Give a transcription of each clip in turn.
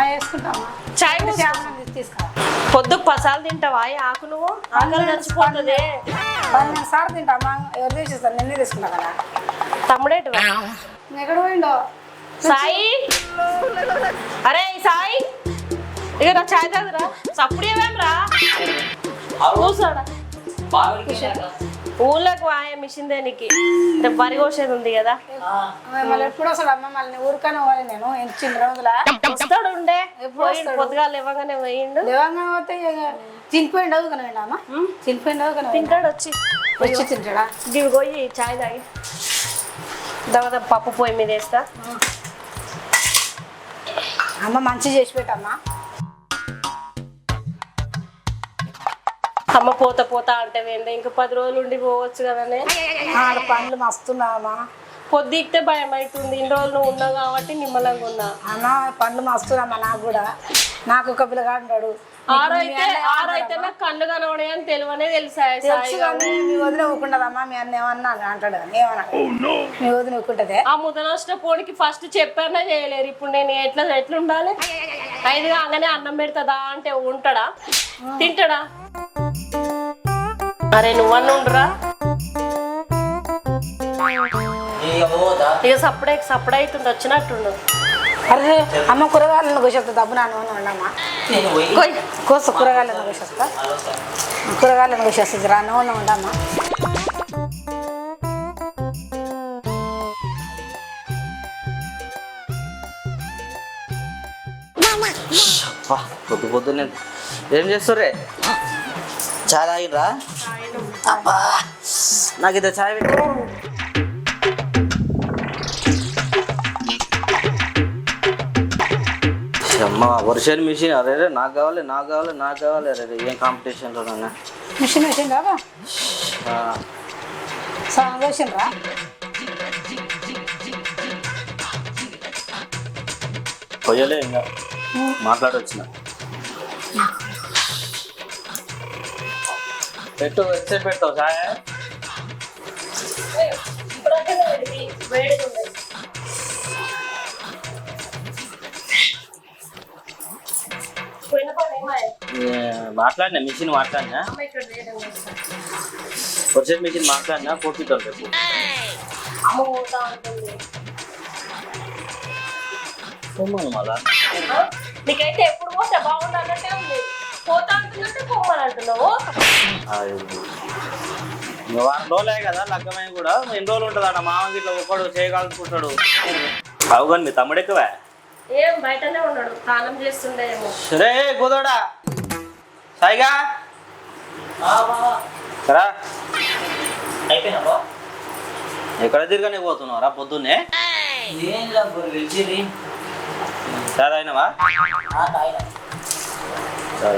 చాయ్ పొద్దు పసాలు తింటావా? ఈ ఆకు నువ్వు? ఆకలి చచ్చిపోతుంది. పన్నెండు సార్లు తింటామా ఎవరు తీసేస్తారు నిన్నే తీసుకుంటా కదా. తమ్ముడేటు ఎక్కడ పోయిండో? సాయి? అరే సాయి? ఇక నా చాయ్ తాగురా. చప్పుడు ఏమేమ్రా కూర్చోడా ఊళ్ళోకి వాయ మిషన్ దేనికి? వరి కోసేది ఉంది కదా. మళ్ళీ ఎప్పుడు వస్తాడు అమ్మ? మళ్ళీ ఊరికనే పోవాలి నేను. ఇచ్చిన రోజుల? వస్తాడు ఉండే. పోయిండు. పొద్దుగాలు ఇవ్వగానే పోయిండు. లేవంగా పోతే తినిపోయిండు అవుకనే అమ్మ? తినిపోయిండు అవుకనే తింటాడు వచ్చి. వచ్చి తింటాడా? దివి పోయి చాయ్ తాగి. తర్వాత పప్పు పొయ్యి మీద వేస్తా. అమ్మ మంచి చేసి పెట్టమ్మా. అమ్మ పోత పోతా అంటే వేందే ఇంకా పది రోజులు ఉండి పోవచ్చు కదనే. ఆడ పండ్లు మస్తున్నామా? పొద్దుకితే భయం అవుతుంది ఇన్ని రోజులు నువ్వు ఉన్నావు కాబట్టి నిమ్మలంగా ఉన్నా. అన్న పండ్లు మస్తున్నామా నాకు కూడా? నాకు ఒక పిల్లగాడు ఆరైతే ఆరైతే నాకు కళ్ళు కనబడే అని తెలివనే తెలుసా తెలుసు కానీ మీ వదిన ఊకుంటదమ్మా మీ అన్న ఏమన్నా అంటాడు ఏమన్నా. మీ వదిన ఊకుంటదే ఆ ముదనష్ట పోడికి ఫస్ట్ చెప్పారనే చేయలేరు. ఇప్పుడు నేను ఎట్లా ఎట్లా ఉండాలి? ఐదు కాగానే అన్నం పెడతదా అంటే ఉంటాడా? తింటాడా? అరే నువ్వన్న ఉండరా? ఇక ఇక సప్పుడే సప్పుడు అవుతుంది వచ్చినట్టుండు. అరే అమ్మ కూరగాయలను కోసేస్తా డబ్బు నాన్న ఉండమ్మా? నేను పోయి కొయ్. కోస కూరగాయలను కోసేస్తా. కూరగాయలను కోసేస్తుంది రా నూనె ఉండమ్మా పొద్దు పొద్దున్నే ఏం చేస్తుర్రే? చాయ్ తాగిర్రా అబ్బా. నాకు ఇద్దరు చాయ్ పెట్టు. అమ్మ వర్షాలు మిషన్. అరే రే, నాకు కావాలి నాకు కావాలి నాకు కావాలి. అరే రే, ఏం కాంపిటీషన్ రా నాన్న? మిషన్ రాబా ఆ, సగం కోసిండ్రా కొయ్యలే ఇంకా మాట్లాడొచ్చిన. పెట్టు ఎక్సైట్ పెడతావు చాయ్ మాట్లాడినా? మిషన్ మాట్లాడినా? వచ్చే మిషన్ మాట్లాడినా? పోపిద్దాం రేపు మళ్ళా నీకైతే ఎప్పుడు పోతే బాగుండు అన్నట్టే ఉంది. పోతా అంటున్నట్టే పోమని అంటున్నావు? అది. ఇంకా వారం రోజులే కదా లగ్గమై కూడా. ఎన్ని రోజులు ఉంటుంది అన్న మామకి ఇట్లా ఒకడు చేయగలుగుతుంటాడు అవుగాని మీ తమ్ముడు ఎక్కువే? ఏం బయటనే ఉన్నాడు. స్నానం చేస్తుండేమో. సరే కుదోడా సాయిగా? అయిపోయినా ఎక్కడ తిరగనే పోతున్నావు? రా పొద్దున్నే. సరే అయినవా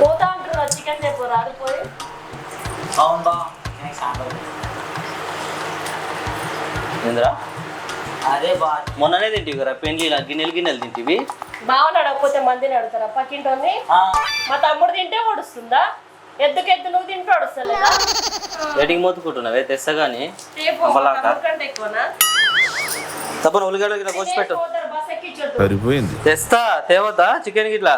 పోతా చికెన్ చెప్పు రాలిపోయి అవును బా నాకు సాంబార్ ఏందిరా? అదే బా మొన్ననే తింటివి కదా పెండ్లి ఇలా గిన్నెలు గిన్నెలు తింటివి? అడగకపోతే మందిని అడుగుతారా పక్కింటోని ఆ, మా తమ్ముడు తింటే ఒడుస్తుందా? ఎద్దుకెద్దు నువ్వు తింటే ఒడుస్తలేదా? వెయిటింగ్ మోతుకుంటున్నావే తెస్తా కానీ రేపు మా అమ్మలాగా. తమ్ముడు కంటే ఎక్కువనా? తప్పని ఉల్లిగడ్డ గిట్ల కోసి పెట్టు. సరిపోయింది. తెస్తా తేవద్దా చికెన్ గిట్లా?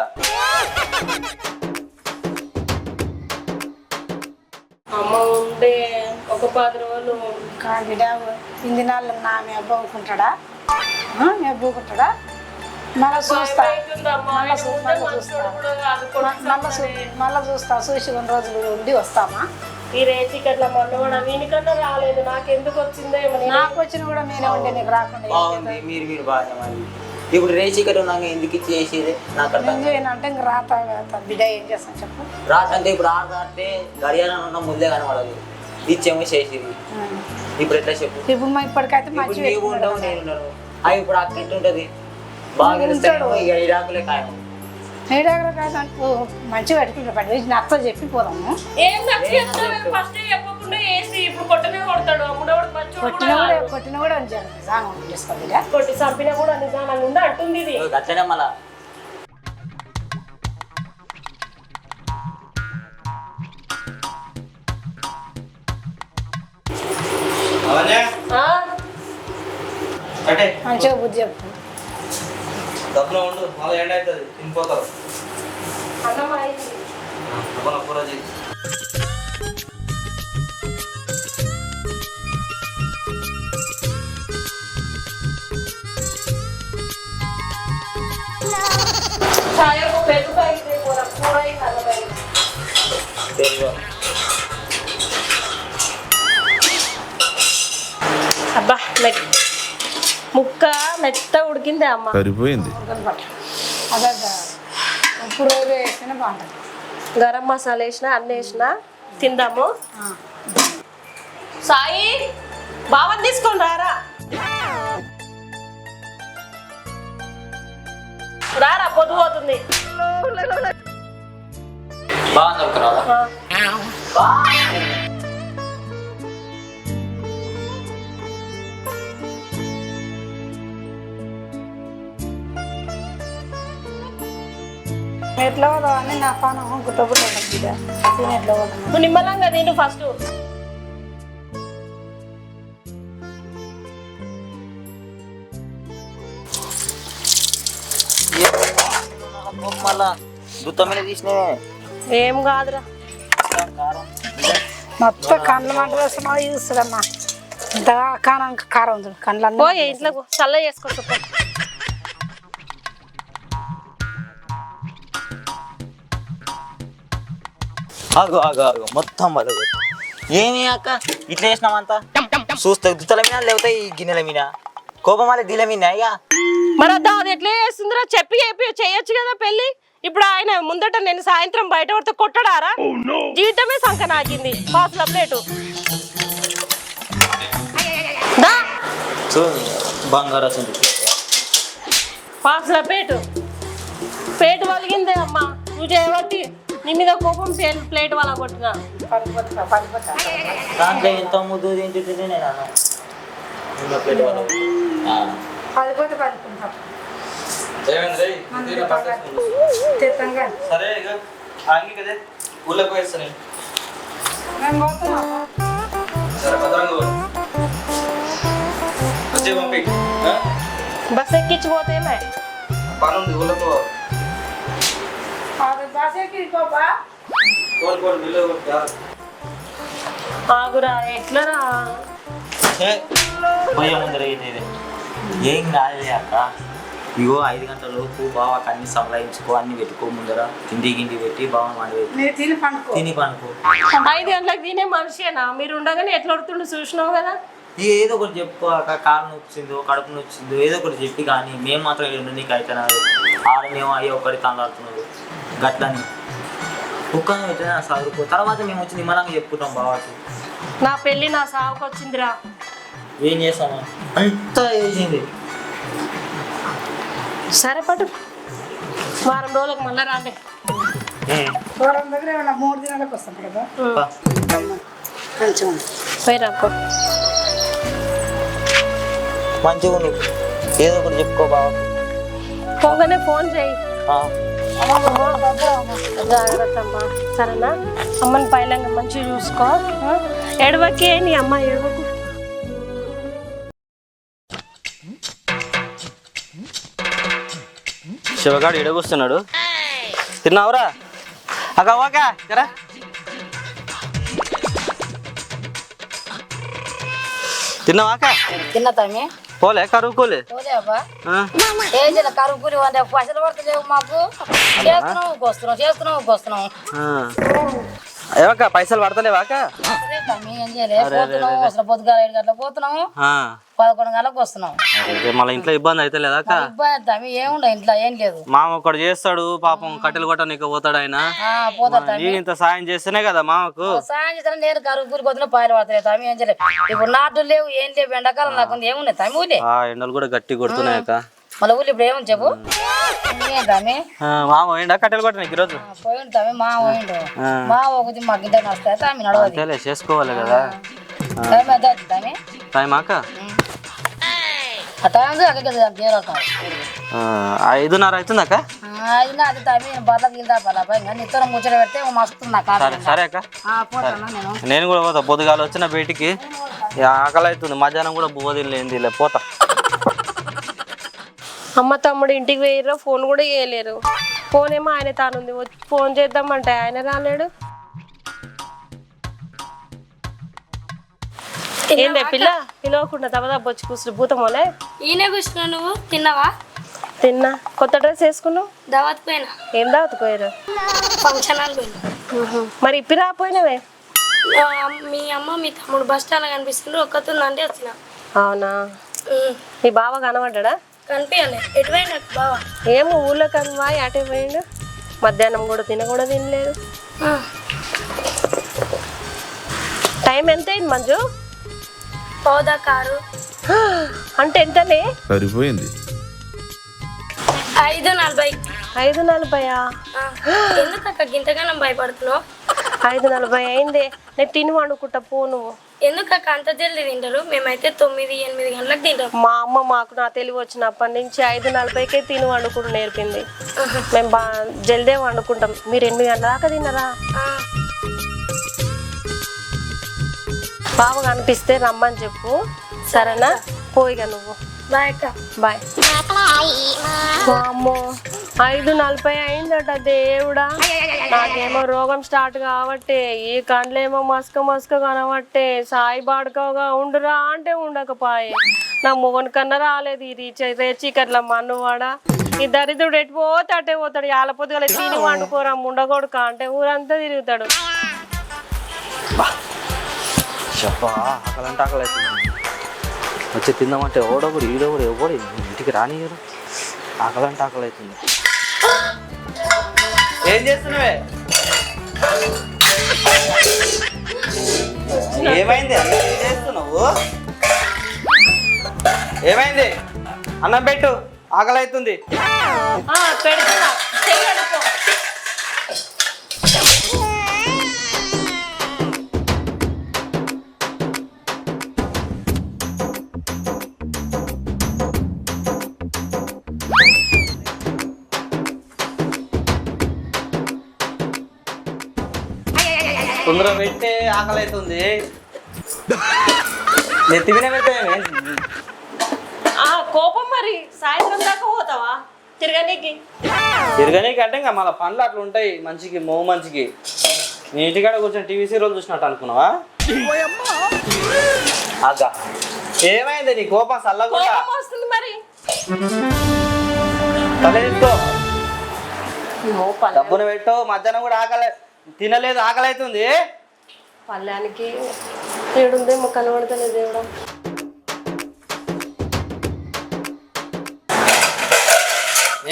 ఉండే ఒక పది రోజులు కా బిడ్డ ఇన్ని నాళ్ళు నా మీ అబ్బా ఊకుంటాడా మీ అబ్బా ఊకుంటాడా మళ్ళా చూస్తా. మళ్ళా చూ మళ్ళా చూస్తా. చూసి కొన్ని రోజులు ఉండి వస్తామా? ఈ రేచి కట్ల మొన్న కూడా వీనికన్నా రాలేదు. నాకెందుకు వచ్చిందో ఏమో నేను నాకు వచ్చిన కూడా మీరే ఉంటే నీకు రాకుండా బాగుంది. మీరు మీరు బాగా మరి ఇప్పుడు రేచి ఇక్కడ ఉన్నాక ఎందుకు ఇచ్చేసేది నాకు అర్థం ఏం చేయను అంటే ఇంక రాత రాత బిడ్డ ఏం చేస్తాను చెప్పు. రాత్రి ఇప్పుడు ఆరు దాటితే గడియారం ఉన్న ముందే కనబడదు. ఇచ్చేమో చేసేది. ఇప్పుడు ఎట్లా చెప్పు? ఇప్పుడు మా ఇప్పటికైతే ఇప్పుడు మంచి నీవు ఉండవు నేను ఉండను. అవి ఇప్పుడు అక్క ఎట్లుంటది బాగా తెలుస్తాను ఇక ఇరాకులే ఖాయం. నీడగర కాదు మంచిగా పెట్టుకుంటాడు పడి నచ్చ చెప్పి పోదాము. ఏం నచ్చేస్తావు ఫస్ట్ చెప్పకుండా వేసి ఇప్పుడు కొట్టనే కొడతాడు. అమ్ముడోడు మంచోడు కొట్టిన కూడా. కొట్టిన కూడా కొట్టి చంపినా కూడా ఉండి అంటుంది ఇది. అట్లనే మళ్ళా. అవనే ఆ? అంటే మంచిగా బుద్ధి చెప్పు. డబ్బులు ఉండు మళ్ళీ ఎండ అవుతుంది తినిపోతావు. అన్నం అబ్బా మెట్ ముక్క మెత్త ఉడికిందే అమ్మ. సరిపోయింది. గరం మసాలా వేసిన అన్నీ వేసిన తిందాము. సాయి బావని తీసుకొని రారా. రారా పొద్దు పోతుంది. బాగా చదువుకున్నావా ఆ. ఎట్లా పోదాం అని నా పానం గుట్ట గుట్ట ఉంటుంది బిడ్డ తిని ఎట్లా పోదాం నువ్వు నిమ్మలంగా తిండు ఫస్ట్ మళ్ళా దుత్తమైన తీసినవే ఏం కాదురా. మొత్తం కండ్ల మంటలు వస్తున్నావు? చూస్తుందమ్మా ఇంతగా కారం కారం ఉంది. కండ్లన్నీ పోయి ఇంట్లో చల్ల చేసుకోవచ్చు ఆగు ఆగు ఆగు. మొత్తం అడుగు ఏమి అక్క? ఇట్లా చేసినామంతా చూస్తే దుత్తల మీద లేకపోతే ఈ గిన్నెల మీద కోపం వల్ల దీల మీద ఇక? మరి అద్దా అది ఎట్లా చేస్తుందిరా? చెప్పి చెప్పి చేయొచ్చు కదా పెళ్ళి ఇప్పుడు ఆయన ముందట నేను సాయంత్రం బయట పడితే కొట్టడారా? జీవితమే సంక నాకింది పాసుల ప్లేటు. పాసుల పేటు పేటు వలిగిందే అమ్మా. నువ్వు చేయబట్టి నీ మీద కోపం ప్లే- ప్లేట్ వాళ్ళ కొట్టిన. దాంట్లో ఎంతో ముద్దు నేను ప్లేట్ వాళ్ళ ఆ. పడిపోతే పడుకుంటాం ఏమైంది రేయ్? ఇంటికి పట్టేసుకుంటూ. తెత్తాం కానీ సరే ఇక అంగి కదే ఊళ్ళకి పోయేస్తా నేను మేము పోతున్నాం సరే భద్రంగా పోయి వచ్చే పంపి ఆ? బస్ ఎక్కించి పోతేమే పని ఉంది ఊళ్ళకి పో అది బస్ ఎక్కి బాబా కోడి కోడి బిల్లు యారు. ఆగురా ఎట్లరా ఏ, పోయే ముందర ఇది ఇది. ఏం కాదులే అక్క ఇగో ఐదు గంటల లోపు బాగా అన్ని సంప్రదించుకో అన్ని పెట్టుకో ముందర. తిండి గిండి పెట్టి పెట్టి. నేను తిని పండుకో. తిని పనుకో ఐదు గంటలకు తినే మనిషేనా? మీరు ఉండగానే ఎట్లా ఉడుతుండు చూసినావు కదా? ఏదో ఒకటి అక్క కాలు నొచ్చిందో కడుపు నొచ్చిందో ఏదో ఒకటి చెప్పి కానీ మేము మాత్రం ఇక్కడ నీకు అవుతున్నారు ఆడనేమో అయ్యో ఒకటి తనలాడుతున్నారు గట్లని. కుక్కను పెట్టినా చదువుకో తర్వాత మేము వచ్చి నిమ్మలంగా చెప్పుకుంటాం బావాకి. నా పెళ్ళి నా సావుకు వచ్చిందిరా ఏం చేస్తామా? అంతా చేసింది. సరే పట్టు. వారం రోజులకు మళ్ళీ రాండి. దూరం దగ్గర ఏమన్నా మూడు దినాలకు వస్తాం కదా. మంచిగా ఏదో ఒకటి చెప్పుకో బావ. పోగానే ఫోన్ చేయి. జాగ్రత్త అమ్మా. సరేనా? అమ్మని పైలంగా మంచిగా చూసుకో? ఎడవకి నీ అమ్మ ఎడవకు శివగాడు ఎడగొస్తున్నాడు తిన్నావురా? అక్క ఓకే జరా తిన్నావాక తిన్న తమ్మి. పోలే కరువు కూలి పైసలు పడతలేవు మాకు. చేస్తున్నావు వస్తున్నావు చేస్తున్నావు వస్తున్నావు. ఏవక్క పైసలు పడతలేవాక పోతున్నాము పదకొండు గంటలకు వస్తున్నాము మళ్ళీ ఇంట్లో ఇబ్బంది అయితే లేదాక ఇబ్బంది ఏముండవు ఇంట్లో ఏం లేదు. మామ ఒకడు చేస్తాడు పాపం కట్టెలు కొట్ట నీకు పోతాడు ఆయన నేను ఇంత సాయం చేస్తేనే కదా మామకు? సాయం చేస్తాను నేను కూలి కొద్దిన పాయలు పడతలేదు తమ్మి ఏం చేయలేదు ఇప్పుడు నాటు లేవు ఏం లేవు ఎండాకాలం నాకు ఏమున్నాయి తమ్మి ఎండలు కూడా గట్టి కొడుతున్నాయక మళ్ళీ ఊళ్ళు ఇప్పుడు ఏమని చెప్పు? తమ్మి మామ ఏండా కట్టెలు కొట్ట నీకు ఈరోజు పోయిండు తమ్మి మా పోయిండు. మా ఒకటి మాకు ఇంత నడుస్తాయి తమ్మి నడవది. అంతేలే చేసుకోవాలి కదా. అవుతుంది తమ్మి? టైం ఆక ఆ టైం అక్కడ తీరక ఆ, ఐదున్నర అవుతుందాక అది అది తమ్మి నేను బర్ల పలా పై నిత్తరం ముచ్చట పెడితే మస్తు నా కాదు సరే సరే అక్క. పోతాను నేను. నేను కూడా పోతా పొద్దుగాల వచ్చిన బయటికి. ఇక ఆకలి అవుతుంది మధ్యాహ్నం కూడా బువ్వ తినలేంది పోతా. అమ్మ తమ్ముడు ఇంటికి వేయరు ఫోన్ కూడా చేయలేరు. ఫోన్ ఏమో ఆయన తానుంది. వచ్చి ఫోన్ చేద్దామంటే ఆయన రాలేడు. ఏందే పిల్ల? పిలవకుండా తమదబ్బ వచ్చి కూర్చుని భూతమోలే ఈయనే కూర్చున్నావు నువ్వు. తిన్నావా? తిన్నా. కొత్త డ్రెస్ వేసుకున్నావు? దావత్ పోయినా ఏం దాతుకోయారు ఫంక్షన్ హాల్ పోయినా మరి ఇప్పి రాపోయినవే ఆ, మీ అమ్మ మీ తమ్ముడు బస్ స్టాండ్ కనిపిస్తుండ్రు. ఒక్కతుందంటే వచ్చిన. అవునా? మీ బావ కనబడ్డా బావా ఏమో ఊళ్ళో కనువా అటే పోయిండు. మధ్యాహ్నం కూడా తిన కూడా తినలేదు. ఆ, టైం ఎంత అయింది మంజు? పోదా కారు. అంటే ఎంతనే? సరిపోయింది. ఐదు నలభై. ఐదు నలభైయా? ఆ, ఎందుకు అక్క గింతగానం భయపడుతున్నావు? ఐదు నలభై అయింది. నేను తిని వండుకుంటా పో నువ్వు. ఎందుకు అక్క అంత జల్దీ తింటారు? మేమైతే తొమ్మిది ఎనిమిది గంటలకు తింటాం. మా అమ్మ మాకు నా తెలివి వచ్చినప్పటి నుంచి ఐదు నలభైకే తిని వండుకుంటూ నేర్పింది. మేము బా జల్దే వండుకుంటాం. మీరు ఎనిమిది గంటల దాకా తిన్నరా బావ కనిపిస్తే రమ్మని చెప్పు. సరేనా? పోయిగా నువ్వు. బాయ్ అక్క. బాయ్. అమ్మో ఐదు నలభై అయిందట దేవుడా. నాకేమో రోగం స్టార్ట్ కావట్టే ఈ కండ్లేమో మస్క మస్క కనబట్టే సాయి బాడుకోగా ఉండురా అంటే ఉండకపాయే నా మొగన్ కన్నా రాలేదు ఈ రీచ్ రేచికట్లా మన్నువాడా ఈ దరిద్రుడు ఎటు పోతే అటే పోతాడు యాల గల తిని వండుకోరా ఉండకూడక అంటే ఊరంతా తిరుగుతాడు చెప్పా ఆకలి వచ్చి తిందామంటే ఓడొకడు ఎవడు ఇంటికి రానియరు ఆకలంటే ఆకలి అవుతుంది ఏం చేస్తున్నావే? ఏమైంది? అన్నం ఏం చేస్తున్నావు? ఏమైంది? అన్నం పెట్టు ఆకలి అవుతుంది పెడుతున్నా. తొందర పెట్టే ఆకలి అవుతుంది నెత్తి మీద పెడితే ఆ కోపం మరి. సాయంత్రం దాకా పోతావా? తిరగనీకి. తిరగనీకి అంటే ఇంకా మళ్ళీ పనులు అట్లా ఉంటాయి. మంచికి మో మంచికి. నీ ఇంటికాడ కూర్చొని టీవీ సీరియల్ చూసినట్టు అనుకున్నావా? అగ్గా. ఏమైంది నీ కోపం చల్లకుండా? వస్తుంది మరి. తల తీసుకో ఏమో పల్లె డబ్బును పెట్టు మధ్యాహ్నం కూడా ఆకలి. తినలేదు ఆకలి అవుతుంది పల్లెనికి ఏడుందేమో కనబడతలేదు దేవుడా.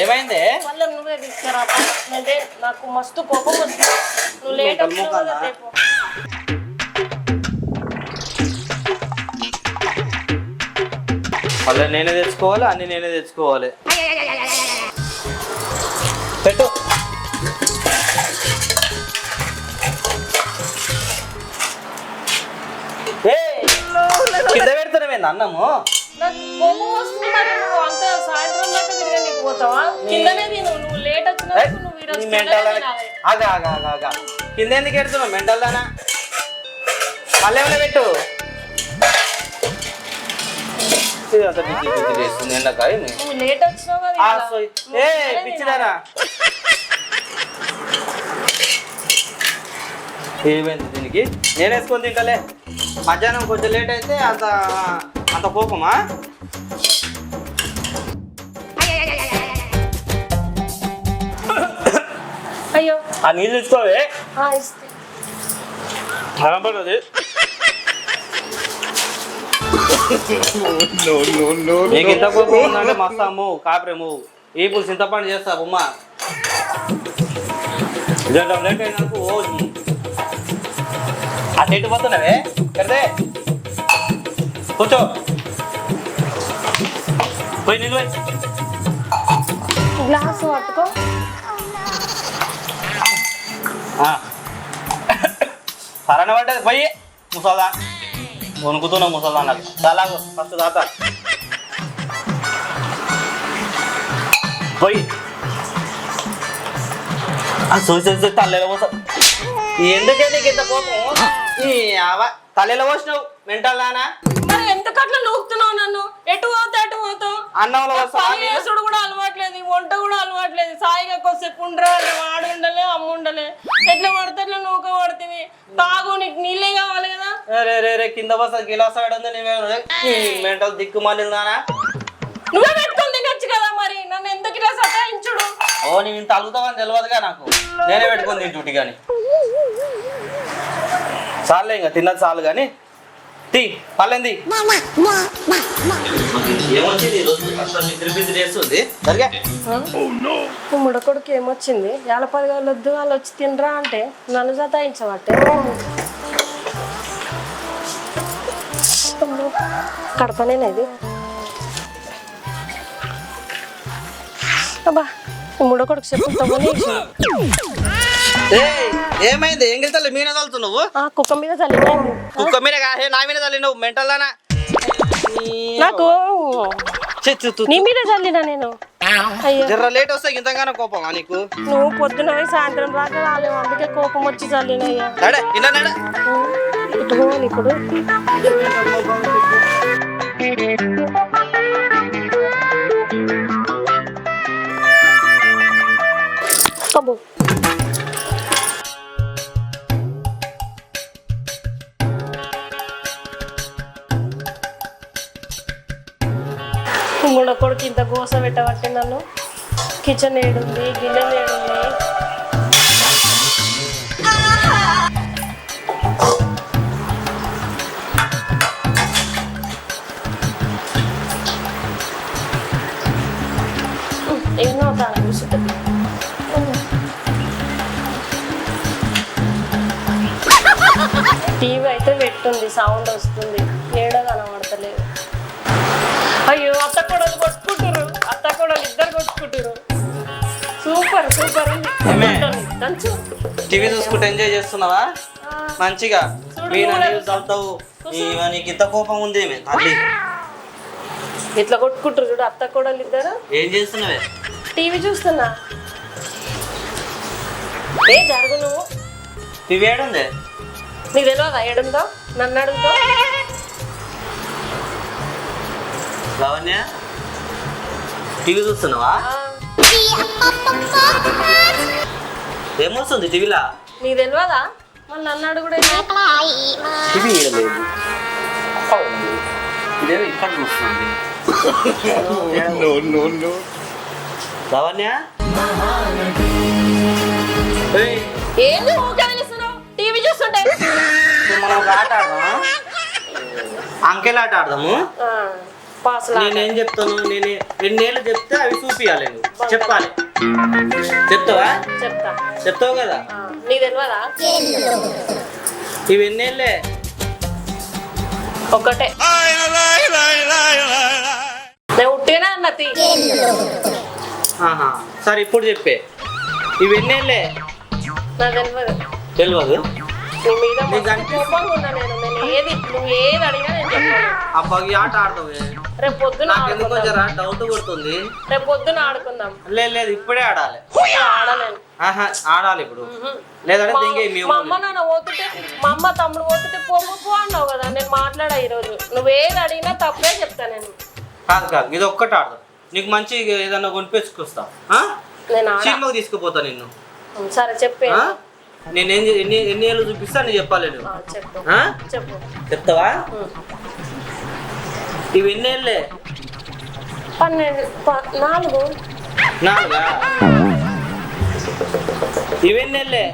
ఏమైంది? మళ్ళీ నువ్వే తీసుకురా అంటే నాకు మస్తు కోపం వస్తుంది. నువ్వు లేట్ మళ్ళీ నేనే తెచ్చుకోవాలి అన్ని నేనే తెచ్చుకోవాలి. పెట్టు. నీ కిందనే మెంటల్ తినాలి. ఆగా ఆగా ఆగా ఆగా. కింద ఎందుకు ఎడుతున్నావు మెంటల్ దానా? మళ్ళీ ఏమైనా పెట్టు. పిచ్చి పిచ్చి చేస్తుంది? నువ్వు లేట్ వచ్చినావు కదా ఆ, ఇలా. సోయ్. నువ్వు ఏ కిందనే పిచ్చిదానా ఏమైంది దీనికి? నేను వేసుకొని తింటలే మధ్యాహ్నం కొంచెం లేట్ అయితే అంత అంత కోపమా. అయ్యో. ఆ నీళ్ళు తెచ్చుకోవే ఆ, ఇస్తే. కనపడదు నీకు ఇంత కోపం ఉందంటే మస్తు అమ్ము కాపరే మూవు ఈ పులు చింతపండు చేస్తా బొమ్మ. లేట్ అయినందుకు ఓ ఆ చెట్టు పోతున్నావే? కదే కూర్చో. పోయి నిల్వ గ్లాస్ పట్టుకో. సరైన పడ్డది పోయి. ముసల్దా. వణుకుతున్నావు ముసల్దా నాకు చాలా ఫస్ట్ తాత పోయి. చూసి చూసి తల్లెల పోసా ఎందుకే నీకు ఇంత కోపం? తల్లెల పోసినావు? మెంటల్ నానా మరి ఎందుకు అట్లా నూకుతున్నావు నన్ను? ఎటు పోతే అటు పోతావు? అన్నంలో చేసుడు కూడా అలవాట్లేదు వంట కూడా అలవాట్లేదు. సాయిగా కొద్దిసేపు ఉండరా వాడు ఉండలే అమ్మ ఉండలే. ఎట్లా పడితే అట్లా నూక పడుతుంది తాగు నీకు నీళ్ళే కావాలి కదా? రే రే రే కింద బస్ గిలాస్ ఉంది నీవే మెంటల్ దిక్కు మాలిందానా నువ్వే పెట్టుకొని తినొచ్చు కదా మరి. నన్ను ఎందుకు ఇలా సతాయించుడు? ఓ నీవు ఇంత అలుగుతావని తెలియదుగా నాకు. నేనే పెట్టుకుని తింటుంటి కానీ. చాలే ఇంకా తిన్నది చాలు కానీ తీ పల్లెంది ఏమొచ్చింది? చేస్తుంది. సరిగా? ముడ కొడుకు ఏమొచ్చింది? యాల పది వాళ్ళు వద్దు వాళ్ళు వచ్చి తినరా అంటే నన్ను సతాయించబట్టే కడపనేది అబ్బా ఈ ముడ కొడుకు ఏయ్, ఏమైంది? ఏం గెలుతా మీద చల్లుతున్నావు ఆ కుక్క మీద చల్లిపోయింది కుక్క మీద కాదే నా మీద చల్లినావు మెంటల్ దానా? నాకు నీ మీద చల్లినా నేను? జర్ర లేట్ వస్తే ఇంతగానో కోపమా నీకు? నువ్వు పొద్దున పోయి సాయంత్రం దాకా రాలేవు. అందుకే కోపం వచ్చి చల్లినయ్యా ఇప్పుడు. అబ్బో మూడ కొడుకు ఇంత గోస పెట్టబట్టి నన్ను కిచెన్ ఏడుంది గిన్నెలు ఏడుంది. ఎన్నో తాను కూర్చుంటుంది టీవీ అయితే పెట్టుంది సౌండ్ వస్తుంది. టీవీ చూసుకుంటూ ఎంజాయ్ చేస్తున్నావా? మంచిగా. మీ కూడా. నీకు ఇంత కోపం ఉంది తల్లి. ఇట్లా కొట్టుకుంటారు చూడు అత్త కొడలు ఇద్దరు. ఏం చేస్తున్నావే? టీవీ చూస్తున్నా. ఏ జరుగు నువ్వు. టీవీ ఏడుంది? నీకు తెలియదా ఏడుందో? నన్ను అడుగుతావు లావణ్య టీవీ చూస్తున్నావా? ఏమొస్తుంది టీవీలా? నీకు తెలియదా మళ్ళీ నన్ను అడుగుడే టీవీ ఏడలేదు ఇదేమో ఇక్కడ చూస్తుంది. లావణ్య? ఏంది టీవీ చూస్తుంటే. మనం ఒక ఆట ఆడదామా? అంకెల్ ఆట ఆడదాము. ఆ, పాసలా నేనేం చెప్తాను? నేను ఎన్నేళ్ళు చెప్తే అవి చూపియాలి నువ్వు చెప్పాలి. చెప్తావా? చెప్తా. చెప్తావు కదా? నీకు తెలియదా ఇవి ఎన్నేళ్ళే? ఒక్కటే నేను ఉట్టినా అన్న తీ. ఆహా సరే ఇప్పుడు చెప్పే. ఇవి ఎన్నేళ్ళే? నాకు తెలియదు తెలియదు నీ మీద నీకు మస్తు అనిపి- కోపంగా ఉన్నా నేను. నేను ఏది నువ్వు ఏది అడిగినా నేను చెప్పాను. ఆట ఆడతావే రేపు పొద్దున ఆడుకుందాం. కొంచెం డౌట్ కొడుతుంది. రేపు పొద్దున ఆడుకుందాం. లేదు లేదు ఇప్పుడే ఆడాలి. ఆడలేను ఆహా ఆడాలి ఇప్పుడు. లేదంటే మా- అమ్మ నాన్న పోతుంటే మా అమ్మ తమ్ముడు పోతుంటే పో పో, పో అన్నావు కదా నేను మాట్లాడా ఈరోజు. నువ్వేది అడిగినా తప్పే చెప్తా నేను. కాదు కాదు ఇది ఒక్కటి ఆడదాం. నీకు మంచి ఏదన్నా కొనిపించుకొస్తా ఆ? నేను ఆడ. సినిమాకి తీసుకుపోతా నిన్ను. సరే చెప్పే ఆ? నేను ఎన్ని ఎన్ని ఏళ్ళు చూపిస్తా నేను చెప్పాలి చెప్తావా. ఇవి ఎన్ని ఏళ్ళే? పన్నెండు నాలుగు. నాలుగా? ఇవి ఎన్ని ఏళ్ళే?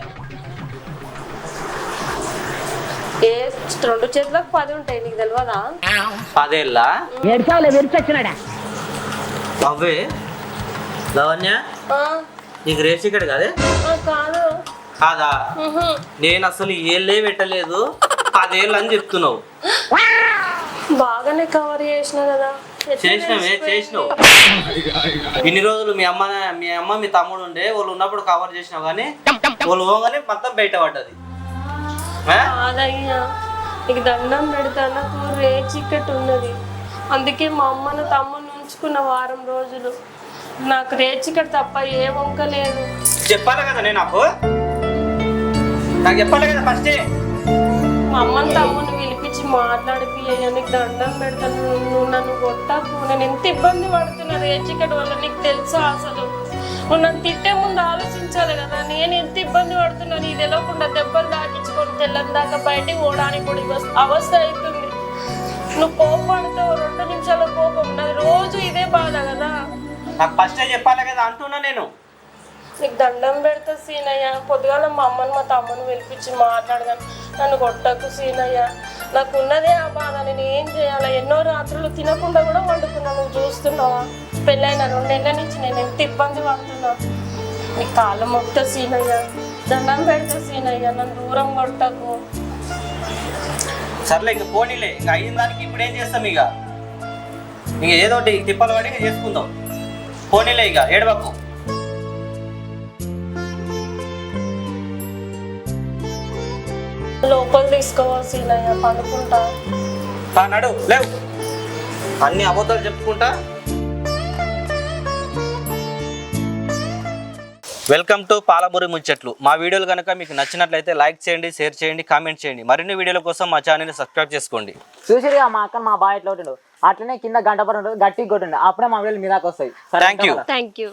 ఏ రెండు చేతులకు పది ఉంటాయి నీకు తెలియదా పదేళ్ళ? అవే. లవణ్య నీకు రేస్ ఇక్కడ కాదే? కాదు. కాదా. నేను అసలు ఏళ్ళే పెట్టలేదు. పదేళ్ళు అని చెప్తున్నావు. బాగానే కవర్ చేసిన కదా. చేసినావే? చేసినావు. ఇన్ని రోజులు మీ అమ్మ మీ అమ్మ మీ తమ్ముడు ఉండే వాళ్ళు ఉన్నప్పుడు కవర్ చేసినావు కానీ వాళ్ళు పోగానే మొత్తం బయట పడ్డది. నీకు దండం పెడతా నాకు రే చికెట్ ఉన్నది. అందుకే మా అమ్మను తమ్ముని ఉంచుకున్న వారం రోజులు. నాకు రే చికెట్ తప్ప ఏ వంక లేదు. చెప్పాలి కదా నేను నాకు? నాకు చెప్పాలి కదా ఫస్టే మా అమ్మని తమ్ముని పిలిపి పిలిపించి మాట్లాడిపి నీకు దండం పెడతాను. నువ్వు- నన్ను కొట్టకు. నేను ఎంత ఇబ్బంది పడుతున్నా రేచికట్ వల్ల నీకు తెలుసా అసలు. నువ్వు నన్ను తిట్టే ముందు ఆలోచించాలి కదా. నేను ఎంత ఇబ్బంది పడుతున్నా నీ తెలియకుండా దెబ్బలు దాకించుకొని తెల్లని దాకా బయటికి పోవడానికి కూడా అవస్థ అవుతుంది నువ్వు కోపడతావు రెండు నిమిషాల కోపం. నాది రోజు ఇదే బాధ కదా. నాకు ఫస్టే చెప్పాలి కదా అంటున్నా నేను. నీకు దండం పెడతా సీనయ్య. పొద్దుగాల మా అమ్మని మా తమ్ముని పిలిపించి మాట్లాడగాను నన్ను కొట్టకు సీనయ్య. నాకు ఉన్నదే ఆ బాధ నేను ఏం చేయాలి? ఎన్నో రాత్రులు తినకుండా కూడా వండుకున్నా నువ్వు చూస్తున్నావా? పెళ్ళైన రెండేళ్ళ నుంచి నేను ఎంత ఇబ్బంది పడుతున్నా. నీ కాళ్ళ మొక్త సీనయ్య. దండం పెడతా సీనయ్య. నన్ను దూరం కొట్టకు. సర్లే ఇంక పోనీలే. ఇంక అయిన దానికి ఇప్పుడు ఏం చేస్తాం ఇక? ఇంక ఏదో ఒకటి తిప్పలు పడి చేసుకుందాం. పోనీలే ఇక ఏడవకు. లోపల తీసుకోవాలి సీనయ్య పడుకుంటా. ఆ, నడు లేవు. అన్ని అబద్ధాలు చెప్పుకుంటా. వెల్కమ్ టు పాలబూరి ముచ్చట్లు. మా వీడియోలు కనుక మీకు నచ్చినట్లయితే లైక్ చేయండి షేర్ చేయండి కామెంట్ చేయండి. మరిన్ని వీడియోల కోసం మా ఛానల్ని సబ్స్క్రైబ్ చేసుకోండి. చూసిరుగా మా అక్క మా బాయ్ ఎట్లా ఉంటుండు? అట్లనే కింద గంట పడి ఉంటుంది గట్టిగా కొట్టుండు. అప్పుడే మా వీళ్ళు మీ దాకా వస్తాయి. Thank you. Thank you